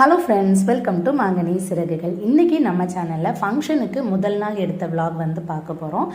Hello friends welcome to மாங்கனி சிறகுகள் இன்றைக்கி நம்ம சேனலில் ஃபங்க்ஷனுக்கு முதல் நாள் எடுத்த விலாக் வந்து பார்க்க போகிறோம்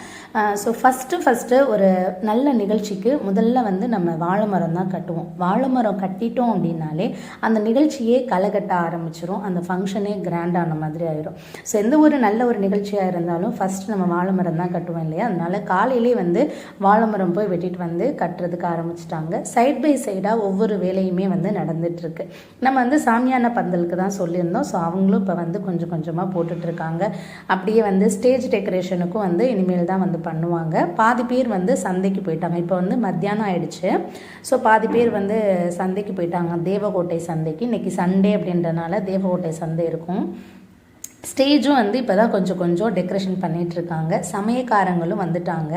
ஸோ ஃபஸ்ட்டு ஃபஸ்ட்டு ஒரு நல்ல நிகழ்ச்சிக்கு முதல்ல வந்து நம்ம வாழை மரம் தான் கட்டுவோம். வாழை மரம் கட்டிட்டோம் அப்படின்னாலே அந்த நிகழ்ச்சியே களை கட்ட ஆரம்பிச்சிரும். அந்த ஃபங்க்ஷனே கிராண்டான மாதிரி ஆயிரும். ஸோ எந்த ஒரு நல்ல ஒரு நிகழ்ச்சியாக இருந்தாலும் ஃபஸ்ட்டு நம்ம வாழை மரம் தான் கட்டுவோம் இல்லையா? அதனால காலையிலே வந்து வாழை மரம் போய் வெட்டிட்டு வந்து கட்டுறதுக்கு ஆரம்பிச்சிட்டாங்க. சைட் பை சைடாக ஒவ்வொரு வேலையுமே வந்து நடந்துட்டுருக்கு நம்ம வந்து சாமியான பந்தலுக்கு தான் சொல்லியிருந்தோம். ஸோ அவங்களும் இப்போ வந்து கொஞ்சம் கொஞ்சமாக போட்டுட்ருக்காங்க. அப்படியே வந்து ஸ்டேஜ் டெக்கரேஷனுக்கும் வந்து இனிமேல் தான் வந்து பண்ணுவாங்க. பாதி பேர் வந்து சந்தைக்கு போயிட்டாங்க. இப்போ வந்து மத்தியானம் ஆயிடுச்சு. ஸோ பாதி பேர் வந்து சந்தைக்கு போயிட்டாங்க. தேவகோட்டை சந்தைக்கு. இன்றைக்கி சண்டே அப்படின்றனால தேவகோட்டை சந்தை இருக்கும். ஸ்டேஜும் வந்து இப்போ தான் கொஞ்சம் கொஞ்சம் டெக்கரேஷன் பண்ணிகிட்ருக்காங்க இருக்காங்க சமயக்காரங்களும் வந்துட்டாங்க.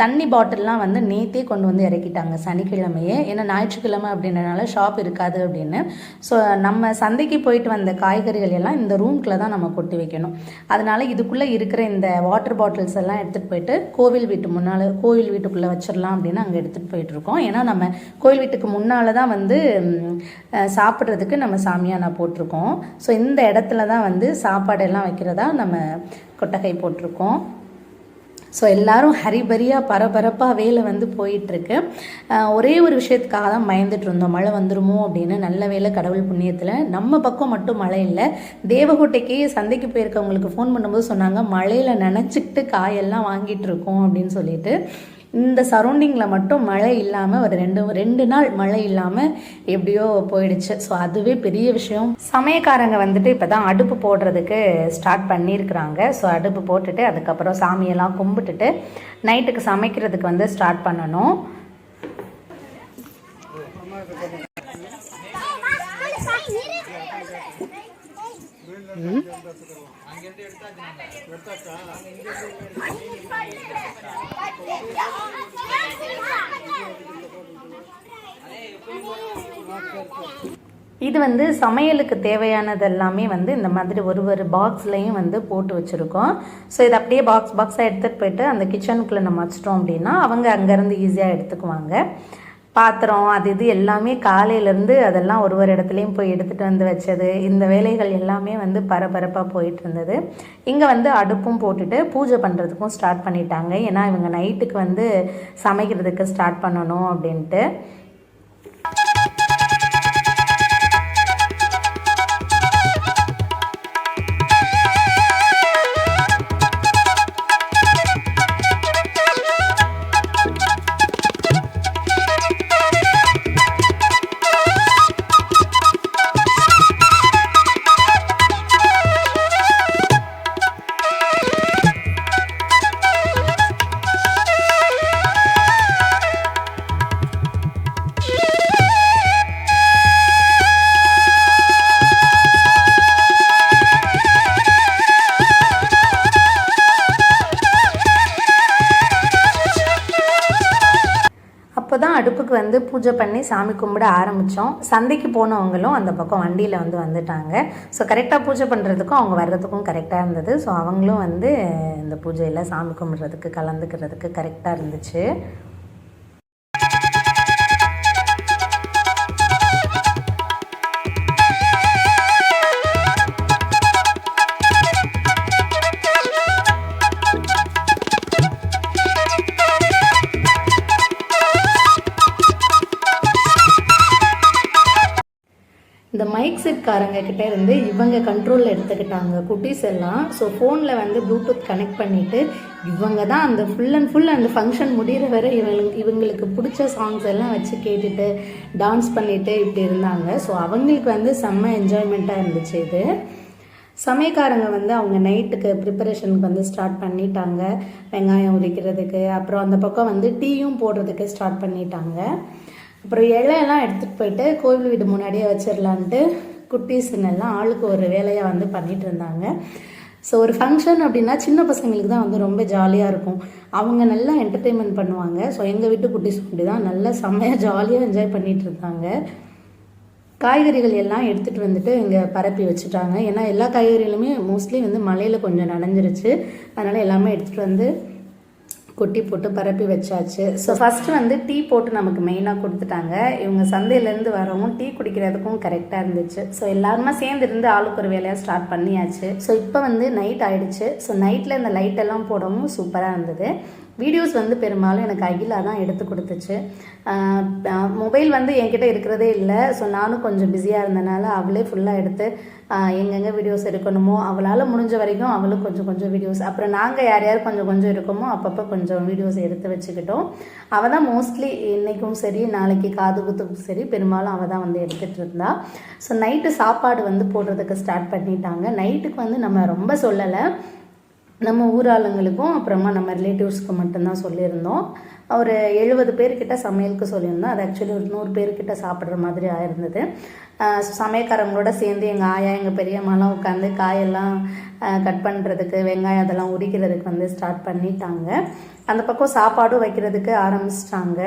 தண்ணி பாட்டில்லாம் வந்து நேத்தே கொண்டு வந்து இறக்கிட்டாங்க சனிக்கிழமையே. ஏன்னா ஞாயிற்றுக்கிழமை அப்படின்றனால ஷாப் இருக்காது அப்படின்னு. ஸோ நம்ம சந்தைக்கு போயிட்டு வந்த காய்கறிகள் எல்லாம் இந்த ரூம்குள்ளே தான் நம்ம கொட்டி வைக்கணும். அதனால இதுக்குள்ளே இருக்கிற இந்த வாட்டர் பாட்டில்ஸ் எல்லாம் எடுத்துகிட்டு போயிட்டு கோவில் வீட்டு முன்னால் கோவில் வீட்டுக்குள்ளே வச்சிடலாம் அப்படின்னு அங்கே எடுத்துகிட்டு போயிட்டுருக்கோம் ஏன்னா நம்ம கோவில் வீட்டுக்கு முன்னால் தான் வந்து சாப்பிட்றதுக்கு நம்ம சாமியானா போட்டிருக்கோம். ஸோ இந்த இடத்துல தான் வந்து சாப்பாடெல்லாம் வைக்கிறதா நம்ம கொட்டகை போட்டிருக்கோம். ஸோ எல்லாரும் ஹரிபரியாக பரபரப்பாக வேலை வந்து போயிட்டுருக்கு. ஒரே ஒரு விஷயத்துக்காக தான் பயந்துட்டு இருந்தோம். மழை வந்துருமோ அப்படின்னு நல்ல வேலை கடவுள் புண்ணியத்தில். நம்ம பக்கம் மட்டும் மழை இல்லை. தேவகோட்டைக்கு சந்தைக்கு போயிருக்கவங்களுக்கு ஃபோன் பண்ணும்போது சொன்னாங்க மழையில் நினச்சிக்கிட்டு காயெல்லாம் வாங்கிட்டு இருக்கோம் அப்படின்னு சொல்லிட்டு. இந்த சரௌண்டிங்கில் மட்டும் மழை இல்லாமல் ஒரு ரெண்டு ரெண்டு நாள் மழை இல்லாமல் எப்படியோ போயிடுச்சு. ஸோ அதுவே பெரிய விஷயம். சமயக்காரங்க வந்துட்டு இப்போ தான் அடுப்பு போடுறதுக்கு ஸ்டார்ட் பண்ணியிருக்கிறாங்க. ஸோ அடுப்பு போட்டுட்டு அதுக்கப்புறம் சாமியெல்லாம் கும்பிட்டுட்டு நைட்டுக்கு சமைக்கிறதுக்கு வந்து ஸ்டார்ட் பண்ணணும். இது வந்து சமையலுக்கு தேவையானது எல்லாமே வந்து இந்த மாதிரி ஒரு ஒரு பாக்ஸ்லையும் வந்து போட்டு வச்சுருக்கோம். ஸோ இது அப்படியே பாக்ஸ் பாக்ஸாக எடுத்துகிட்டு போயிட்டு அந்த கிச்சனுக்குள்ளே நம்ம வச்சிட்டோம் அப்படின்னா அவங்க அங்கேருந்து ஈஸியாக எடுத்துக்குவாங்க. பாத்திரம் அது இது எல்லாமே காலையிலேருந்து அதெல்லாம் ஒரு ஒரு இடத்துலையும் போய் எடுத்துகிட்டு வந்து வச்சது. இந்த வேலைகள் எல்லாமே வந்து பரபரப்பாக போயிட்டு இருந்தது. இங்கே வந்து அடுப்பும் போட்டுட்டு பூஜை பண்ணுறதுக்கும் ஸ்டார்ட் பண்ணிட்டாங்க. ஏன்னா இவங்க நைட்டுக்கு வந்து சமைக்கிறதுக்கு ஸ்டார்ட் பண்ணணும் அப்படின்ட்டு. தான் வந்து பூஜை பண்ணி சாமி கும்பிட ஆரம்பித்தோம் சந்தைக்கு போனவங்களும் அந்த பக்கம் வண்டியில் வந்து வந்துட்டாங்க. ஸோ கரெக்டாக பூஜை பண்ணுறதுக்கும் அவங்க வர்றதுக்கும் கரெக்டாக இருந்தது. ஸோ அவங்களும் வந்து இந்த பூஜையில் சாமி கும்பிட்றதுக்கு கலந்துக்கிறதுக்கு கரெக்டாக இருந்துச்சு. மைக் கிட்ட இருந்து இவங்க கண்ட்ரோலில் எடுத்துக்கிட்டாங்க குட்டீஸ் எல்லாம். ஸோ ஃபோனில் வந்து ப்ளூடூத் கனெக்ட் பண்ணிவிட்டு இவங்க தான் அந்த ஃபுல் அண்ட் ஃபுல் அந்த ஃபங்க்ஷன் முடிகிற வரை இவங்களுக்கு இவங்களுக்கு பிடிச்ச சாங்ஸ் எல்லாம் வச்சு கேட்டுட்டு டான்ஸ் பண்ணிட்டு இப்படி இருந்தாங்க. ஸோ அவங்களுக்கு வந்து செம்ம என்ஜாய்மெண்ட்டாக இருந்துச்சு இது. சமயக்காரங்க வந்து அவங்க நைட்டுக்கு ப்ரிப்பரேஷனுக்கு வந்து ஸ்டார்ட் பண்ணிட்டாங்க. வெங்காயம் உரிக்கிறதுக்கு அப்புறம் அந்த பக்கம் வந்து டீயும் போடுறதுக்கு ஸ்டார்ட் பண்ணிட்டாங்க. அப்புறம் இலையெல்லாம் எடுத்துகிட்டு போயிட்டு கோவில் வீடு முன்னாடியே வச்சிடலான்ட்டு குட்டீஸுங்கெல்லாம் ஆளுக்கு ஒரு வேலையாக வந்து பண்ணிட்டு இருந்தாங்க ஸோ ஒரு ஃபங்க்ஷன் அப்படின்னா சின்ன பசங்களுக்கு தான் வந்து ரொம்ப ஜாலியாக இருக்கும். அவங்க நல்லா என்டர்டெயின்மெண்ட் பண்ணுவாங்க. ஸோ எங்கள் வீட்டு குட்டீஸ் அப்படி தான் நல்லா செம்மையாக ஜாலியாக என்ஜாய் பண்ணிகிட்டு இருந்தாங்க காய்கறிகள் எல்லாம் எடுத்துகிட்டு வந்துட்டு இங்கே பரப்பி வச்சுட்டாங்க. ஏன்னா எல்லா காய்கறிகளுமே மோஸ்ட்லி வந்து மலையில் கொஞ்சம் நனைஞ்சிருச்சு. அதனால் எல்லாமே எடுத்துகிட்டு வந்து கொட்டி போட்டு பரப்பி வச்சாச்சு. ஸோ ஃபஸ்ட்டு வந்து டீ போட்டு நமக்கு மெயினாக கொடுத்துட்டாங்க. இவங்க சந்தையிலேருந்து வரவும் டீ குடிக்கிறதுக்கும் கரெக்டாக இருந்துச்சு. ஸோ எல்லாருமே சேர்ந்து இருந்து ஆளுக்கு ஒரு வேலையாக ஸ்டார்ட் பண்ணியாச்சு. ஸோ இப்போ வந்து நைட் ஆயிடுச்சு. ஸோ நைட்டில் இந்த லைட் எல்லாம் போடவும் சூப்பராக இருந்தது. வீடியோஸ் வந்து பெரும்பாலும் எனக்கு அகிலா தான் எடுத்து கொடுத்துச்சு. மொபைல் வந்து என்கிட்ட இருக்கிறதே இல்லை. ஸோ நானும் கொஞ்சம் பிஸியாக இருந்தனால அவளே ஃபுல்லாக எடுத்து எங்கெங்கே வீடியோஸ் எடுக்கணுமோ அவளால் முடிஞ்ச வரைக்கும் அவளும் கொஞ்சம் கொஞ்சம் வீடியோஸ் அப்புறம் நாங்கள் யார் யார் கொஞ்சம் கொஞ்சம் இருக்கோமோ அப்பப்போ கொஞ்சம் வீடியோஸ் எடுத்து வச்சுக்கிட்டோம். அவள் தான் மோஸ்ட்லி இன்றைக்கும் சரி நாளைக்கு காது குத்துக்கும் சரி பெரும்பாலும் அவள் தான் வந்து எடுத்துகிட்டு இருந்தா. ஸோ நைட்டு சாப்பாடு வந்து போடுறதுக்கு ஸ்டார்ட் பண்ணிட்டாங்க. நைட்டுக்கு வந்து நம்ம ரொம்ப சொல்லலை. நம்ம ஊராளுங்களுக்கும் அப்புறமா நம்ம ரிலேட்டிவ்ஸ்க்கு மட்டும்தான் சொல்லியிருந்தோம். ஒரு எழுபது பேர்கிட்ட சமையலுக்கு சொல்லியிருந்தோம். அது ஆக்சுவலி ஒரு நூறு பேர்கிட்ட சாப்பிட்ற மாதிரி ஆயிருந்தது. சமையல்காரங்களோட சமையக்காரங்களோட சேர்ந்து எங்கள் ஆயா எங்கள் பெரியம்மாலாம் உட்காந்து காயெல்லாம் கட் பண்ணுறதுக்கு வெங்காயம் அதெல்லாம் உரிக்கிறதுக்கு வந்து ஸ்டார்ட் பண்ணிட்டாங்க. அந்த பக்கம் சாப்பாடும் வைக்கிறதுக்கு ஆரம்பிச்சிட்டாங்க.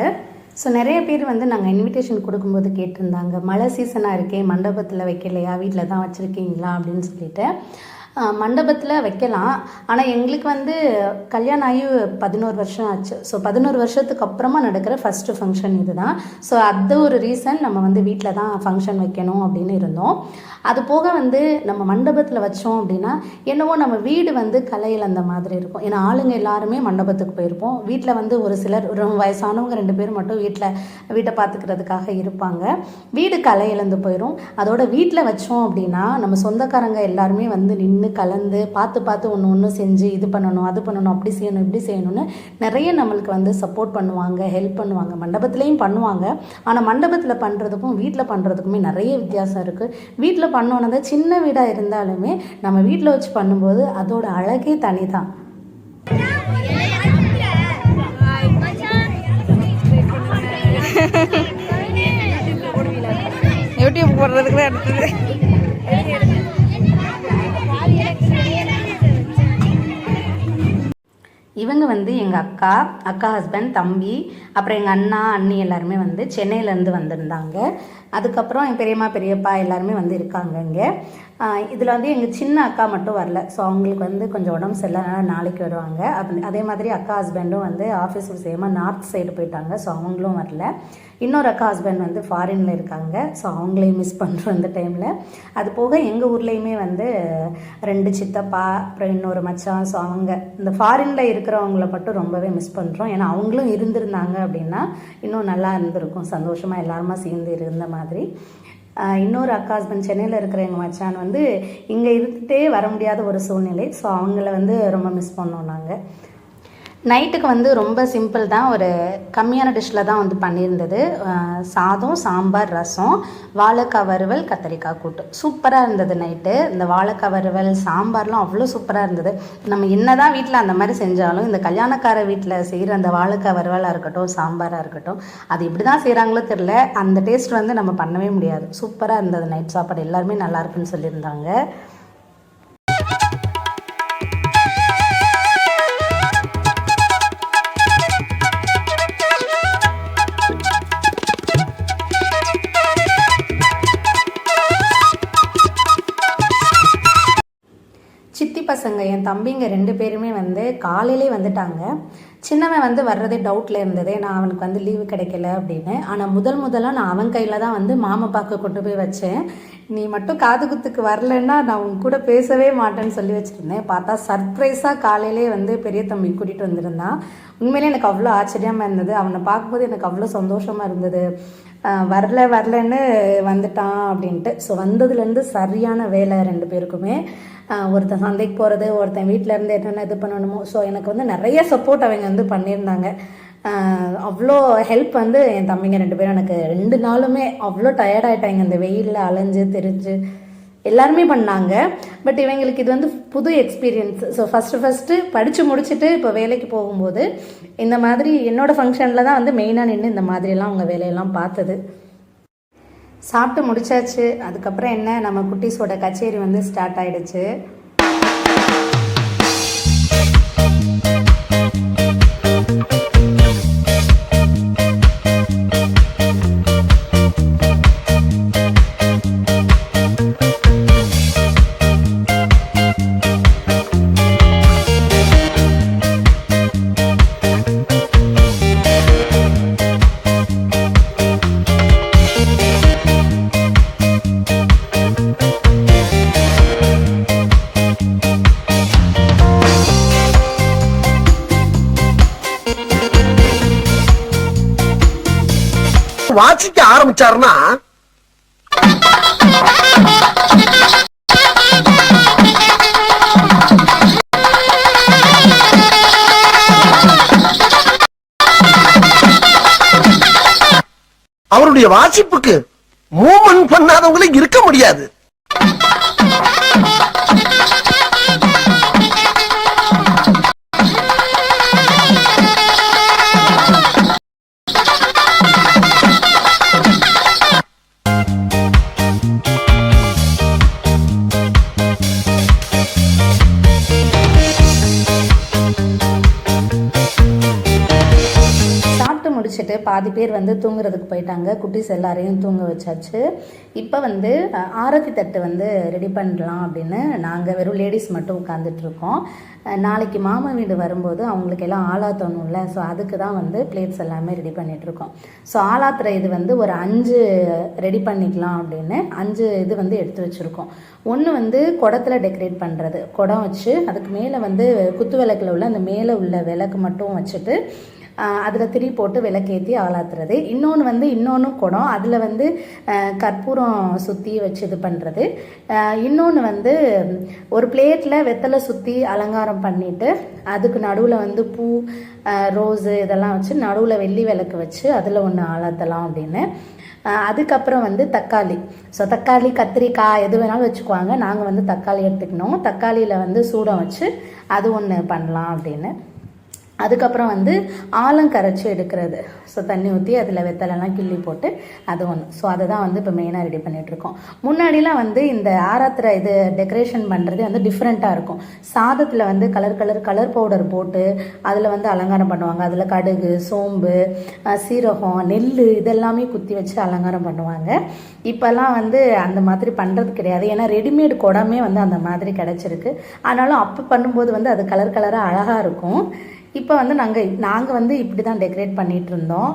ஸோ நிறைய பேர் வந்து நாங்கள் இன்விடேஷன் கொடுக்கும்போது கேட்டிருந்தாங்க. மழை சீசனாக இருக்கே மண்டபத்தில் வைக்கலையா வீட்டில் தான் வச்சுருக்கீங்களா அப்படின்னு சொல்லிட்டு. மண்டபத்தில் வைக்கலாம். ஆனால் எங்களுக்கு வந்து கல்யாணம் ஆகி பதினோரு வருஷம் ஆச்சு. ஸோ பதினோரு வருஷத்துக்கு அப்புறமா நடக்கிற ஃபஸ்ட்டு ஃபங்க்ஷன் இது தான் ஸோ அது ஒரு ரீசன் நம்ம வந்து வீட்டில் தான் ஃபங்க்ஷன் வைக்கணும் அப்படின்னு இருந்தோம். அது போக வந்து நம்ம மண்டபத்தில் வச்சோம் அப்படின்னா என்னவோ நம்ம வீடு வந்து கலையில் அந்த மாதிரி இருக்கும். ஏன்னா ஆளுங்க எல்லாருமே மண்டபத்துக்கு போயிருப்போம். வீட்டில் வந்து ஒரு சிலர் ஒரு வயசானவங்க ரெண்டு பேர் மட்டும் வீட்டில் வீட்டை பார்த்துக்கிறதுக்காக இருப்பாங்க. வீடு கலை இழந்து போயிடும் அதோட வீட்டில் வச்சோம் அப்படின்னா நம்ம சொந்தக்காரங்க எல்லாருமே வந்து நின்று கலந்து பார்த்து பார்த்து ஒன்று ஒன்று செஞ்சு இது பண்ணணும் அது பண்ணணும் அப்படி செய்யணும் இப்படி செய்யணும்னு நிறைய நம்மளுக்கு வந்து சப்போர்ட் பண்ணுவாங்க ஹெல்ப் பண்ணுவாங்க. மண்டபத்துலேயும் பண்ணுவாங்க. ஆனால் மண்டபத்தில் பண்ணுறதுக்கும் வீட்டில் பண்ணுறதுக்குமே நிறைய வித்தியாசம் இருக்குது வீட்டில் பண்ணோன்னது சின்ன வீடாக இருந்தாலுமே நம்ம வீட்டில் வச்சு பண்ணும்போது அதோட அழகே தனி தான் யூடியூப் போடுறதுக்கு அடுத்தது இவங்க வந்து எங்கள் அக்கா அக்கா ஹஸ்பண்ட் தம்பி அப்புறம் எங்கள் அண்ணா அண்ணி எல்லாருமே வந்து சென்னையிலேருந்து வந்திருந்தாங்க. அதுக்கப்புறம் என் பெரியம்மா பெரியப்பா எல்லாருமே வந்து இருக்காங்க இங்கே. இதில் வந்து எங்கள் சின்ன அக்கா மட்டும் வரல. ஸோ அவங்களுக்கு வந்து கொஞ்சம் உடம்பு சரியில்லை. நாளைக்கு வருவாங்க. அப்படி அதே மாதிரி அக்கா ஹஸ்பண்டும் வந்து ஆஃபீஸ் விஷயமாக நார்த் சைடு போயிட்டாங்க. ஸோ அவங்களும் வரல. இன்னொரு அக்கா ஹஸ்பண்ட் வந்து ஃபாரினில் இருக்காங்க. ஸோ அவங்களையும் மிஸ் பண்ணுறோம் அந்த டைமில் அது போக எங்கள் ஊர்லேயுமே வந்து ரெண்டு சித்தப்பா அப்புறம் இன்னொரு மச்சான். ஸோ அவங்க இந்த ஃபாரினில் இருக்கிறவங்கள மட்டும் ரொம்பவே மிஸ் பண்ணுறோம் ஏன்னா அவங்களும் இருந்திருந்தாங்க அப்படின்னா இன்னும் நல்லா இருந்திருக்கும். சந்தோஷமாக எல்லாருமா சேர்ந்து இருந்த மாதிரி. இன்னொரு அக்கா ஹஸ்பண்ட் சென்னையில் இருக்கிற எங்கள் மச்சான் வந்து இங்கே இருந்துகிட்டே வர முடியாத ஒரு சூழ்நிலை. ஸோ அவங்கள வந்து ரொம்ப மிஸ் பண்ணோம் நாங்கள் நைட்டுக்கு வந்து ரொம்ப சிம்பிள் தான் ஒரு கம்மியான டிஷ்ஷில் தான் வந்து பண்ணியிருந்தது. சாதம் சாம்பார் ரசம் வாழைக்காய் வறுவல் கத்தரிக்காய் கூட்டு. சூப்பராக இருந்தது நைட்டு. இந்த வாழைக்காய் வறுவல் சாம்பார்லாம் அவ்வளோ சூப்பராக இருந்தது. நம்ம என்ன தான் வீட்டில் அந்த மாதிரி செஞ்சாலும் இந்த கல்யாணக்கார வீட்டில் செய்கிற அந்த வாழைக்காய் வறுவலாக இருக்கட்டும் சாம்பாராக இருக்கட்டும் அது இப்படி தான் செய்கிறாங்களோ தெரில அந்த டேஸ்ட் வந்து நம்ம பண்ணவே முடியாது. சூப்பராக இருந்தது நைட் சாப்பாடு. எல்லாருமே நல்லாயிருக்குன்னு சொல்லியிருந்தாங்க. சித்தி பசங்க என் தம்பிங்க ரெண்டு பேருமே வந்து காலையிலே வந்துட்டாங்க. சின்னவன் வந்து வர்றதே டவுட்டில் இருந்தது நான் அவனுக்கு வந்து லீவு கிடைக்கல அப்படின்னு. ஆனால் முதல் முதலாக நான் அவன் கையில் தான் வந்து மாமா கொண்டு போய் வச்சேன். நீ மட்டும் காது குத்துக்கு வரலன்னா நான் உன் கூட பேசவே மாட்டேன்னு சொல்லி வச்சுருந்தேன். பார்த்தா சர்ப்ரைஸாக காலையிலே வந்து பெரிய தம்பி கூட்டிகிட்டு வந்திருந்தான் உண்மையிலே எனக்கு அவ்வளோ ஆச்சரியமாக இருந்தது. அவனை பார்க்கும்போது எனக்கு அவ்வளோ சந்தோஷமாக இருந்தது. வரல வரலன்னு வந்துட்டான் அப்படின்ட்டு. ஸோ வந்ததுலேருந்து சரியான வேலை ரெண்டு பேருக்குமே. ஒருத்தன் சந்தைக்கு போகிறது ஒருத்தன் வீட்டில் இருந்து என்னென்ன இது பண்ணணுமோ. ஸோ எனக்கு வந்து நிறைய சப்போர்ட் அவங்க வந்து பண்ணியிருந்தாங்க. அவ்வளோ ஹெல்ப் வந்து என் தம்பிங்க ரெண்டு பேரும் எனக்கு ரெண்டு நாளுமே அவ்வளோ டயர்ட் ஆகிட்டாங்க இந்த வெயிலில் அலைஞ்சு தெரிஞ்சு எல்லாருமே பண்ணாங்க. பட் இவங்களுக்கு இது வந்து புது எக்ஸ்பீரியன்ஸ் ஸோ ஃபஸ்ட்டு ஃபஸ்ட்டு படித்து முடிச்சுட்டு இப்போ வேலைக்கு போகும்போது இந்த மாதிரி என்னோடய ஃபங்க்ஷனில் தான் வந்து மெயினாக நின்று இந்த மாதிரியெல்லாம் அவங்க வேலையெல்லாம் பார்த்தது. சாப்பிட்டு முடிச்சாச்சு. அதுக்கப்புறம் என்ன? நம்ம குட்டீஸோட கச்சேரி வந்து ஸ்டார்ட் ஆகிடுச்சு வாசிக்க ஆரம்பிச்சாருன்னா அவருடைய வாசிப்புக்கு மூவ்மெண்ட் பண்ணாதவங்களே இருக்க முடியாது. பாதி பேர் வந்து தூங்குறதுக்கு போயிட்டாங்க. குட்டிஸ் எல்லாரையும் தூங்க வச்சாச்சு. இப்போ வந்து ஆரத்தி தட்டு வந்து ரெடி பண்ணலாம் அப்படின்னு நாங்கள் வெறும் லேடிஸ் மட்டும் உட்காந்துட்ருக்கோம் நாளைக்கு மாமா வீடு வரும்போது அவங்களுக்கு எல்லாம் ஆளாத்தணும்ல ஸோ அதுக்கு தான் வந்து பிளேட்ஸ் எல்லாமே ரெடி பண்ணிகிட்ருக்கோம் ஸோ ஆளாத்துற இது வந்து ஒரு அஞ்சு ரெடி பண்ணிக்கலாம் அப்படின்னு அஞ்சு இது வந்து எடுத்து வச்சுருக்கோம். ஒன்று வந்து குடத்தில் டெக்கரேட் பண்ணுறது குடம் வச்சு அதுக்கு மேலே வந்து குத்து விளக்கில் உள்ள அந்த மேலே உள்ள விளக்கு மட்டும் வச்சுட்டு அதில் திரி போட்டு விளக்கேற்றி ஆளாத்துறது. இன்னொன்று வந்து இன்னொன்று குடம். அதில் வந்து கற்பூரம் சுற்றி வச்சு இது பண்ணுறது இன்னொன்று வந்து ஒரு பிளேட்டில் வெத்தலை சுற்றி அலங்காரம் பண்ணிவிட்டு அதுக்கு நடுவில் வந்து பூ ரோஸு இதெல்லாம் வச்சு நடுவில் வெள்ளி விளக்கு வச்சு அதில் ஒன்று ஆளாத்தலாம் அப்படின்னு. அதுக்கப்புறம் வந்து தக்காளி. ஸோ தக்காளி கத்திரிக்காய் எது வேணாலும் வச்சுக்குவாங்க. நாங்கள் வந்து தக்காளி எடுத்துக்கணும். தக்காளியில் வந்து சூடம் வச்சு அது ஒன்று பண்ணலாம் அப்படின்னு. அதுக்கப்புறம் வந்து ஆலம் கரைச்சி எடுக்கிறது. ஸோ தண்ணி ஊற்றி அதில் வெத்தலைலாம் கிள்ளி போட்டு அது ஒன்று ஸோ அதை தான் வந்து இப்போ மெயினாக ரெடி பண்ணிகிட்ருக்கோம் முன்னாடிலாம் வந்து இந்த ஆராத்திர இது டெக்கரேஷன் பண்ணுறது வந்து டிஃப்ரெண்ட்டாக இருக்கும். சாதத்தில் வந்து கலர் கலர் கலர் பவுடர் போட்டு அதில் வந்து அலங்காரம் பண்ணுவாங்க. அதில் கடுகு சோம்பு சீரகம் நெல் இதெல்லாமே குத்தி வச்சு அலங்காரம் பண்ணுவாங்க. இப்போல்லாம் வந்து அந்த மாதிரி பண்ணுறது கிடையாது. ஏன்னா ரெடிமேட் குடமே வந்து அந்த மாதிரி கிடச்சிருக்கு. ஆனாலும் அப்போ பண்ணும்போது வந்து அது கலர் கலராக அழகாக இருக்கும். இப்போ வந்து நாங்கள் நாங்கள் வந்து இப்படி தான் டெக்கரேட் பண்ணிகிட்டு இருந்தோம்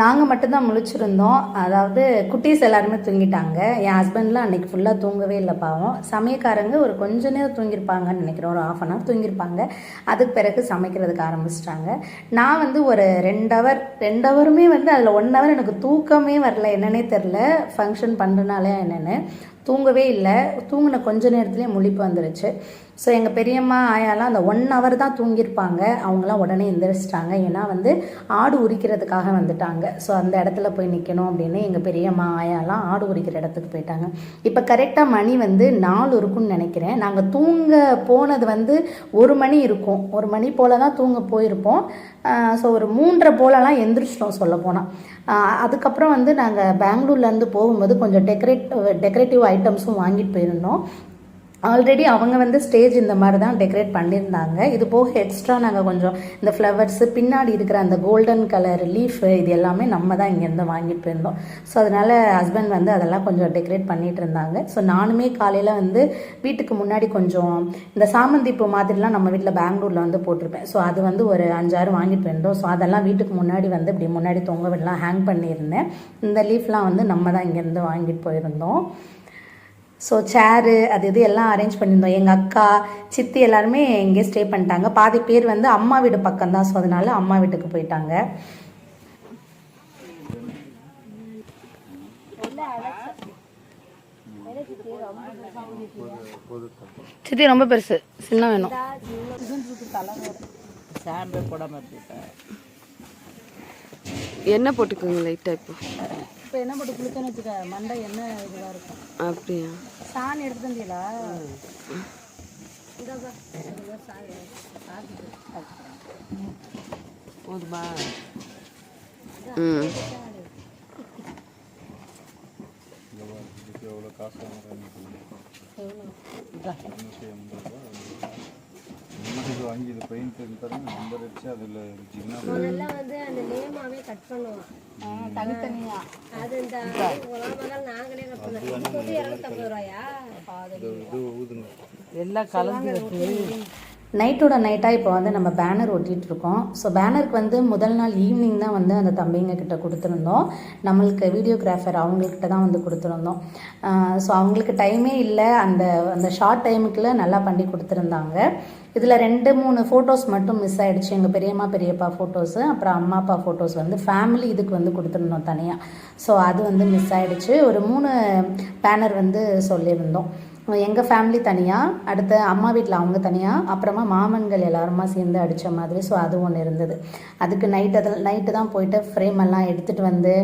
நாங்கள் மட்டும்தான் முழிச்சிருந்தோம். அதாவது குட்டீஸ் எல்லாருமே தூங்கிட்டாங்க. என் ஹஸ்பண்ட்லாம் அன்றைக்கி ஃபுல்லாக தூங்கவே இல்லை பாவம். சமயக்காரங்க ஒரு கொஞ்ச நேரம் தூங்கியிருப்பாங்கன்னு நினைக்கிறேன். ஒரு ஆஃப் அன் ஹவர் தூங்கியிருப்பாங்க. அதுக்கு பிறகு சமைக்கிறதுக்கு ஆரம்பிச்சிட்டாங்க. நான் வந்து ஒரு ரெண்டு ஹவர் ரெண்டு ஹவருமே வந்து அதில் ஒன் ஹவர் எனக்கு தூக்கமே வரல. என்னன்னே தெரில ஃபங்க்ஷன் பண்ணுறனாலே என்னென்னு. தூங்கவே இல்லை. தூங்கின கொஞ்ச நேரத்துலேயே முழிப்பு வந்துருச்சு. ஸோ எங்கள் பெரியம்மா ஆயாலாம் அந்த ஒன் ஹவர் தான் தூங்கியிருப்பாங்க. அவங்களாம் உடனே எந்திரிச்சிட்டாங்க. ஏன்னா வந்து ஆடு உரிக்கிறதுக்காக வந்துட்டாங்க. ஸோ அந்த இடத்துல போய் நிற்கணும் அப்படின்னு எங்கள் பெரியம்மா ஆயாலாம் ஆடு உரிக்கிற இடத்துக்கு போயிட்டாங்க. இப்போ கரெக்டாக மணி வந்து நாலு இருக்கும்னு நினைக்கிறேன். நாங்கள் தூங்க போனது வந்து ஒரு மணி இருக்கும். ஒரு மணி போல தான் தூங்க போயிருப்போம். ஸோ ஒரு மூன்றரை போலலாம் எந்திரிச்சிட்டோம் சொல்ல போனால் அதுக்கப்புறம் வந்து நாங்கள் பெங்களூர்லேருந்து போகும்போது கொஞ்சம் டெக்கரேட் டெக்கரேட்டிவ் ஐட்டம்ஸும் வாங்கிட்டு போயிருந்தோம். ஆல்ரெடி அவங்க வந்து ஸ்டேஜ் இந்த மாதிரி தான் டெக்கரேட் பண்ணியிருந்தாங்க. இது போக எக்ஸ்ட்ரா நாங்கள் கொஞ்சம் இந்த ஃப்ளவர்ஸு பின்னாடி இருக்கிற அந்த கோல்டன் கலர் லீஃப் இது எல்லாமே நம்ம தான் இங்கேருந்து வாங்கிட்டு போயிருந்தோம். ஸோ அதனால் ஹஸ்பண்ட் வந்து அதெல்லாம் கொஞ்சம் டெக்கரேட் பண்ணிட்டு இருந்தாங்க. ஸோ நானுமே காலையில் வந்து வீட்டுக்கு முன்னாடி கொஞ்சம் இந்த சாமந்தி பூ மாதிரிலாம் நம்ம வீட்டில் பெங்களூரில் வந்து போட்டிருப்பேன். ஸோ அது வந்து ஒரு அஞ்சாறு வாங்கிட்டு போயிருந்தோம். ஸோ அதெல்லாம் வீட்டுக்கு முன்னாடி வந்து இப்படி முன்னாடி தொங்க விடலாம் ஹேங் பண்ணியிருந்தேன். இந்த லீஃப்லாம் வந்து நம்ம தான் இங்கேருந்து வாங்கிட்டு போயிருந்தோம். ஸோ சேரு அது இது எல்லாம் அரேஞ்ச் பண்ணியிருந்தோம். எங்கள் அக்கா சித்தி எல்லாருமே இங்கே ஸ்டே பண்ணிட்டாங்க. பாதி பேர் வந்து அம்மா வீடு பக்கம் தான். ஸோ அதனால அம்மா வீட்டுக்கு போயிட்டாங்க. சித்தி ரொம்ப பெருசு. சின்ன வேணும். எண்ணெய் போட்டுக்கோங்க லைட்டாக இப்போ. இப்போ என்ன போட்டு குளிச்சோன்னு வச்சுக்க மண்டை என்ன இதுவாக இருக்கும்? அப்படியா? சாணி எடுத்து தந்தீங்களா போதுமா? ம். இது வாங்கி இது பெயிண்ட் தர நம்பர் அடிச்சு அதில் சின்ன முதல்ல வந்து அந்த நேமாவே கட் பண்ணுவோம் தனித்தனியா. அது இந்த நாங்களே கட் பண்ணுவோம். இரநூத்தம்பது ரூபாயா? எல்லாம் கலந்து நைட்டோட நைட்டாக இப்போ வந்து நம்ம பேனர் ஒட்டிட்டு இருக்கோம் ஸோ பேனருக்கு வந்து முதல் நாள் ஈவினிங் தான் வந்து அந்த தம்பிங்க கிட்ட கொடுத்துருந்தோம். நம்மளுக்கு வீடியோகிராஃபர் அவங்கக்கிட்ட தான் வந்து கொடுத்துருந்தோம். ஸோ அவங்களுக்கு டைமே இல்லை. அந்த அந்த ஷார்ட் டைமுக்குள்ள நல்லா பண்ணி கொடுத்துருந்தாங்க. இதில் ரெண்டு மூணு ஃபோட்டோஸ் மட்டும் மிஸ் ஆகிடுச்சு எங்கள் பெரியம்மா பெரியப்பா ஃபோட்டோஸு அப்புறம் அம்மா அப்பா ஃபோட்டோஸ் வந்து ஃபேமிலி இதுக்கு வந்து கொடுத்துருந்தோம் தனியாக ஸோ அது வந்து மிஸ் ஆகிடுச்சு ஒரு மூணு பேனர் வந்து சொல்லியிருந்தோம். எங்கள் ஃபேமிலி தனியாக அடுத்து அம்மா வீட்டில் அவங்க தனியாக அப்புறமா மாமன்கள் எல்லாருமா சேர்ந்து அடித்த மாதிரி ஸோ அது ஒன்று இருந்தது. அதுக்கு நைட் அதில் நைட்டு தான் போயிட்டு ஃப்ரேம் எல்லாம் எடுத்துகிட்டு வந்து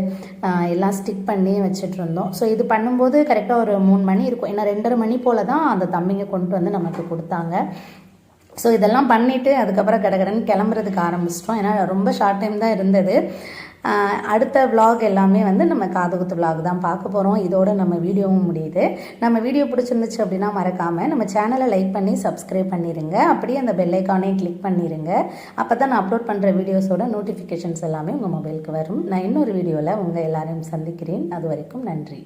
எல்லாம் ஸ்டிக் பண்ணி வச்சுட்டு இருந்தோம். ஸோ இது பண்ணும்போது கரெக்டாக ஒரு மூணு மணி இருக்கும். ஏன்னா ரெண்டரை மணி போல் தான் அந்த தம்பிங்க கொண்டு வந்து நமக்கு கொடுத்தாங்க. ஸோ இதெல்லாம் பண்ணிவிட்டு அதுக்கப்புறம் கடகடன்னு கிளம்புறதுக்கு ஆரம்பிச்சிட்டோம். ஏன்னா ரொம்ப ஷார்ட் டைம் தான் இருந்தது. அடுத்த vlog எல்லாமே வந்து நம்ம காதுகுத்து vlog தான் பார்க்க போகிறோம் இதோட நம்ம வீடியோவும் முடியுது. நம்ம வீடியோ பிடிச்சிருந்துச்சு அப்படின்னா மறக்காமல் நம்ம சேனலை லைக் பண்ணி சப்ஸ்கிரைப் பண்ணிடுங்க அப்படியே அந்த பெல் ஐக்கானையும் கிளிக் பண்ணிடுங்க அப்போ தான் நான் அப்லோட் பண்ணுற வீடியோஸோட நோட்டிஃபிகேஷன்ஸ் எல்லாமே உங்கள் மொபைலுக்கு வரும். நான் இன்னொரு வீடியோவில் உங்கள் எல்லாரையும் சந்திக்கிறேன். அது வரைக்கும் நன்றி.